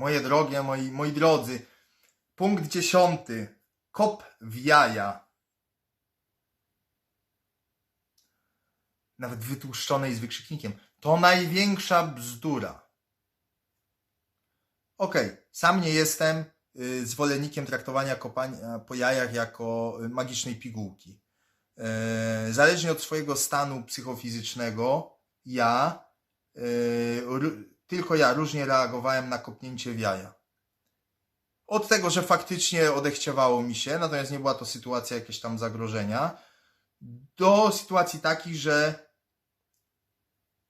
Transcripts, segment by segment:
Moje drogie, moi, moi drodzy, punkt dziesiąty. Kop w jaja. Nawet wytłuszczonej z wykrzyknikiem. To największa bzdura. Okej, sam nie jestem y, zwolennikiem traktowania kopania po jajach jako y, magicznej pigułki. E, Zależnie od swojego stanu psychofizycznego, ja, y, tylko ja różnie reagowałem na kopnięcie w jaja. Od tego, że faktycznie odechciewało mi się, natomiast nie była to sytuacja jakiegoś tam zagrożenia, do sytuacji takich, że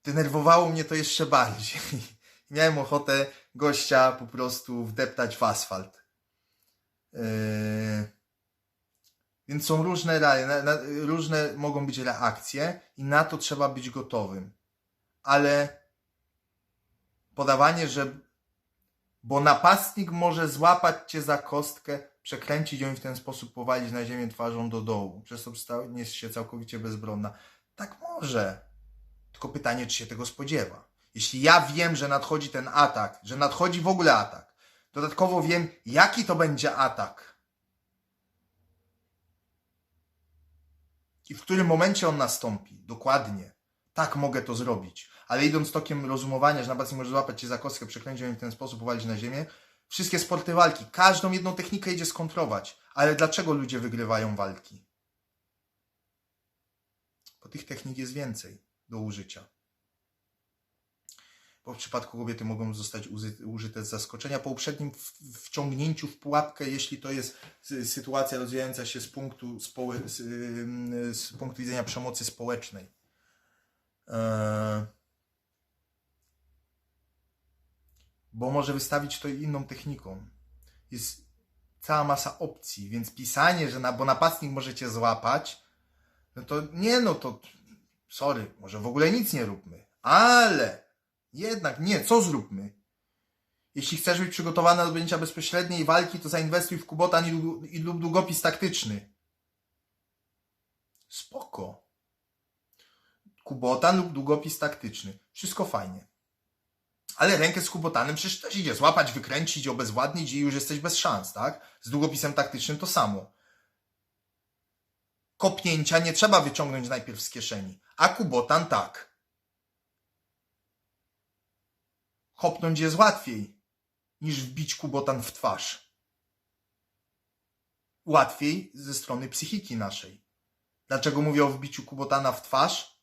denerwowało mnie to jeszcze bardziej. Miałem ochotę gościa po prostu wdeptać w asfalt. Yy... Więc są różne, na, różne mogą być reakcje i na to trzeba być gotowym. Ale podawanie, że bo napastnik może złapać cię za kostkę, przekręcić ją i w ten sposób powalić na ziemię twarzą do dołu, przez to staniesz się całkowicie bezbronna. Tak może. Tylko pytanie, czy się tego spodziewa. Jeśli ja wiem, że nadchodzi ten atak, że nadchodzi w ogóle atak, dodatkowo wiem, jaki to będzie atak i w którym momencie on nastąpi, dokładnie. Tak mogę to zrobić. Ale idąc tokiem rozumowania, że napastnik może złapać cię za kostkę, przekręcić ją w ten sposób powalić na ziemię, wszystkie sporty walki, każdą jedną technikę idzie skontrować. Ale dlaczego ludzie wygrywają walki? Bo tych technik jest więcej do użycia. Bo w przypadku kobiety mogą zostać użyte z zaskoczenia po uprzednim wciągnięciu w pułapkę, jeśli to jest sy- sytuacja rozwijająca się z punktu, z, z punktu widzenia przemocy społecznej. Eee, bo może wystawić to inną techniką. Jest cała masa opcji, więc pisanie, że na, bo napastnik może cię złapać, no to nie, no to sorry, może w ogóle nic nie róbmy. Ale jednak nie, co zróbmy? Jeśli chcesz być przygotowany do podjęcia bezpośredniej walki, to zainwestuj w kubotan i lub długopis taktyczny. Spoko. Kubotan lub długopis taktyczny. Wszystko fajnie. Ale rękę z kubotanem przecież też idzie złapać, wykręcić, obezwładnić i już jesteś bez szans, tak? Z długopisem taktycznym to samo. Kopnięcia nie trzeba wyciągnąć najpierw z kieszeni, a kubotan tak. Kopnąć jest łatwiej niż wbić kubotan w twarz. Łatwiej ze strony psychiki naszej. Dlaczego mówię o wbiciu kubotana w twarz?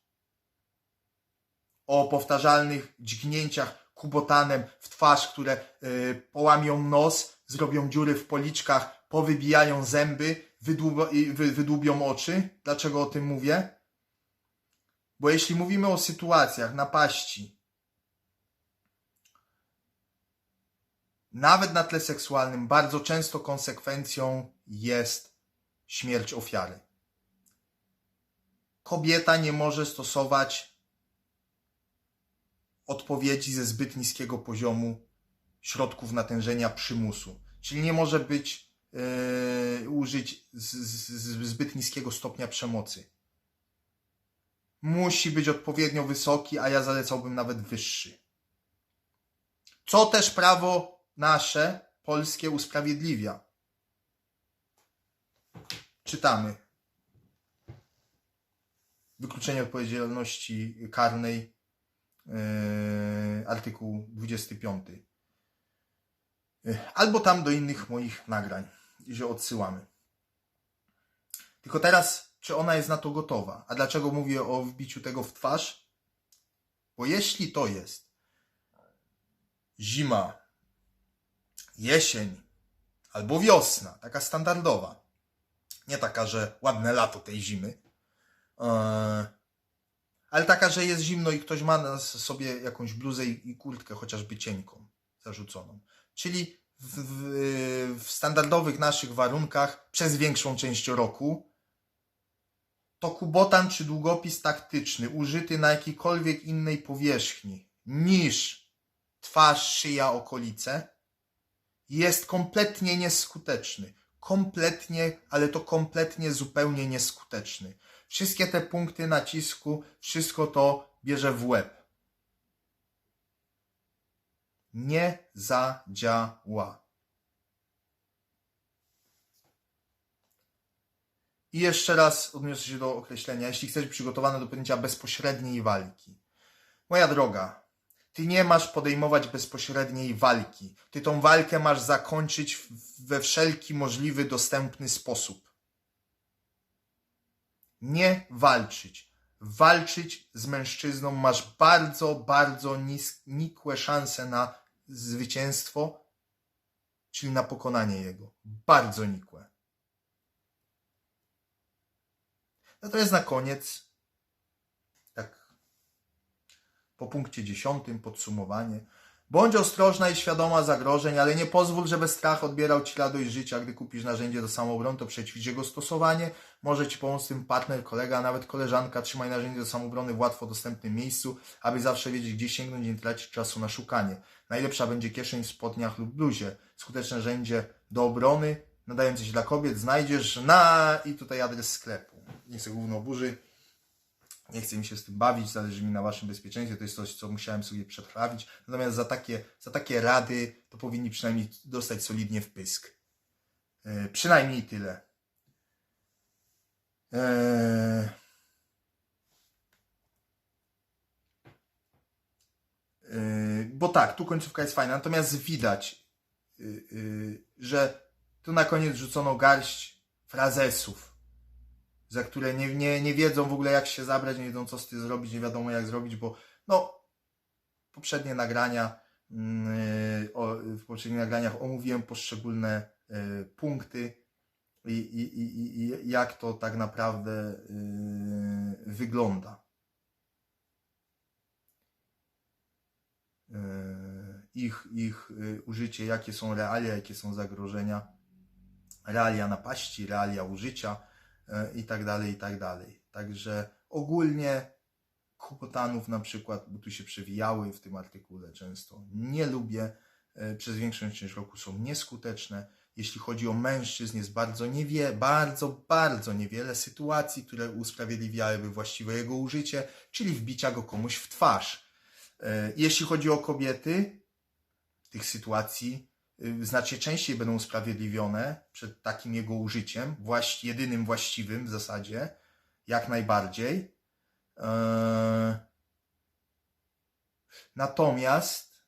O powtarzalnych dźgnięciach kubotanem w twarz, które y, połamią nos, zrobią dziury w policzkach, powybijają zęby, wydłubią oczy. Dlaczego o tym mówię? Bo jeśli mówimy o sytuacjach napaści, nawet na tle seksualnym, bardzo często konsekwencją jest śmierć ofiary. Kobieta nie może stosować odpowiedzi ze zbyt niskiego poziomu środków natężenia przymusu. Czyli nie może być yy, użyć z, z, z zbyt niskiego stopnia przemocy. Musi być odpowiednio wysoki, a ja zalecałbym nawet wyższy. Co też prawo nasze, polskie, usprawiedliwia. Czytamy. Wykluczenie odpowiedzialności karnej, artykuł 25. Yy, Albo tam do innych moich nagrań, gdzie odsyłamy. Tylko teraz, czy ona jest na to gotowa? A dlaczego mówię o wbiciu tego w twarz? Bo jeśli to jest zima, jesień albo wiosna, taka standardowa, nie taka, że ładne lato tej zimy, eee, ale taka, że jest zimno i ktoś ma na sobie jakąś bluzę i kurtkę, chociażby cienką, zarzuconą. Czyli w, w, w standardowych naszych warunkach przez większą część roku to kubotan czy długopis taktyczny użyty na jakiejkolwiek innej powierzchni niż twarz, szyja, okolice jest kompletnie nieskuteczny. Kompletnie, ale to kompletnie zupełnie nieskuteczny. Wszystkie te punkty nacisku, wszystko to bierze w łeb. nie zadziała. I jeszcze raz odniosę się do określenia. Jeśli chcesz być przygotowany do podjęcia bezpośredniej walki. Moja droga, ty nie masz podejmować bezpośredniej walki. Ty tą walkę masz zakończyć we wszelki możliwy, dostępny sposób. Nie walczyć. Walczyć z mężczyzną masz bardzo, bardzo nikłe szanse na zwycięstwo, czyli na pokonanie jego. Bardzo nikłe. Natomiast na koniec, tak po punkcie dziesiątym, podsumowanie. Bądź ostrożna i świadoma zagrożeń, ale nie pozwól, żeby strach odbierał ci radość życia. Gdy kupisz narzędzie do samoobrony, to przećwicz jego stosowanie. Może ci pomóc tym partner, kolega, a nawet koleżanka. Trzymaj narzędzie do samoobrony w łatwo dostępnym miejscu, aby zawsze wiedzieć, gdzie sięgnąć i nie tracić czasu na szukanie. Najlepsza będzie kieszeń w spodniach lub bluzie. Skuteczne narzędzie do obrony, nadające się dla kobiet, znajdziesz na... i tutaj adres sklepu. Nie chcę gówno burzy. Nie chcę mi się z tym bawić, zależy mi na waszym bezpieczeństwie, to jest coś, co musiałem sobie przetrawić. Natomiast za takie, za takie rady to powinni przynajmniej dostać solidnie w pysk. E, przynajmniej tyle. E, e, bo tak, tu końcówka jest fajna, natomiast widać, że tu na koniec rzucono garść frazesów za które nie, nie, nie wiedzą w ogóle jak się zabrać, nie wiedzą co z tym zrobić, nie wiadomo jak zrobić, bo no poprzednie nagrania mm, o, w poprzednich nagraniach omówiłem poszczególne y, punkty i, i, i, i jak to tak naprawdę y, wygląda. Y, ich, ich y, użycie, jakie są realia, jakie są zagrożenia, realia napaści, realia użycia i tak dalej, i tak dalej. Także ogólnie kupotanów na przykład, bo tu się przewijały w tym artykule często, nie lubię, e, przez większą część roku są nieskuteczne. Jeśli chodzi o mężczyzn, jest bardzo niewie, bardzo, bardzo niewiele sytuacji, które usprawiedliwiałyby właściwe jego użycie, czyli wbicia go komuś w twarz. E, Jeśli chodzi o kobiety, tych sytuacji znacznie częściej będą usprawiedliwione przed takim jego użyciem, właś, jedynym właściwym w zasadzie, jak najbardziej. Eee, Natomiast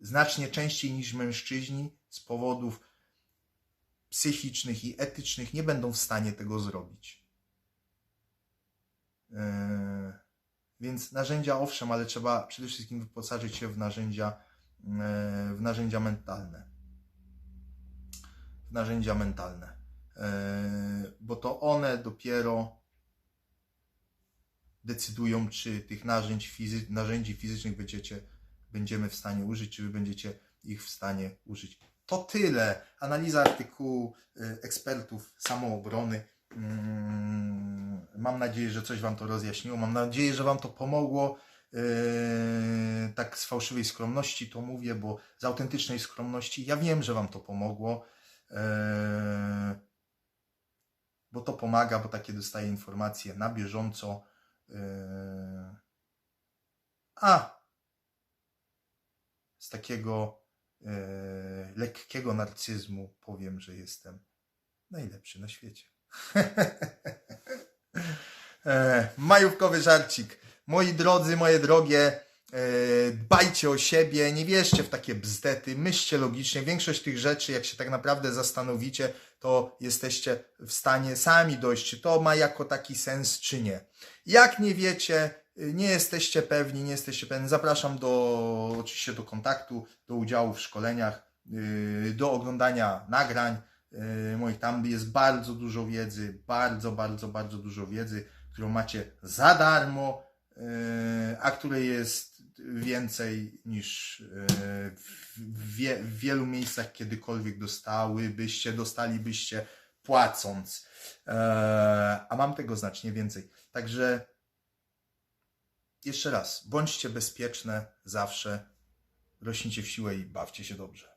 znacznie częściej niż mężczyźni z powodów psychicznych i etycznych nie będą w stanie tego zrobić. Eee, Więc narzędzia owszem, ale trzeba przede wszystkim wyposażyć się w narzędzia, e, w narzędzia mentalne. W narzędzia mentalne. E, Bo to one dopiero decydują, czy tych narzędzi, fizy, narzędzi fizycznych będziecie, będziemy w stanie użyć, czy wy będziecie ich w stanie użyć. To tyle. Analiza artykułu e, ekspertów samoobrony. Mm, Mam nadzieję, że coś Wam to rozjaśniło. Mam nadzieję, że Wam to pomogło. Yy, tak z fałszywej skromności to mówię, bo z autentycznej skromności ja wiem, że Wam to pomogło. Yy, bo to pomaga, bo takie dostaję informacje na bieżąco. Yy, a z takiego lekkiego narcyzmu powiem, że jestem najlepszy na świecie. Majówkowy żarcik. Moi drodzy, moje drogie, e, dbajcie o siebie, nie wierzcie w takie bzdety, myślcie logicznie. Większość tych rzeczy, jak się tak naprawdę zastanowicie, to jesteście w stanie sami dojść, czy to ma jako taki sens, czy nie. Jak nie wiecie, y, nie jesteście pewni, nie jesteście pewni, zapraszam do, oczywiście do kontaktu, do udziału w szkoleniach, yy, do oglądania nagrań yy, moich. Tam jest bardzo dużo wiedzy, bardzo, bardzo, bardzo dużo wiedzy, którą macie za darmo, a której jest więcej niż yy, w, wie, w wielu miejscach kiedykolwiek dostałybyście, dostalibyście płacąc. Eee, a mam tego znacznie więcej. Także jeszcze raz, bądźcie bezpieczne zawsze, rośnijcie w siłę i bawcie się dobrze.